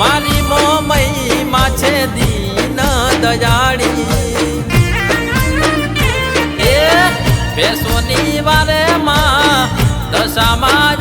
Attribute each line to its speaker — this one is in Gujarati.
Speaker 1: મારી મોમઈ માછે દીન દયાળી. એ પેસોની વારે માં દશામાં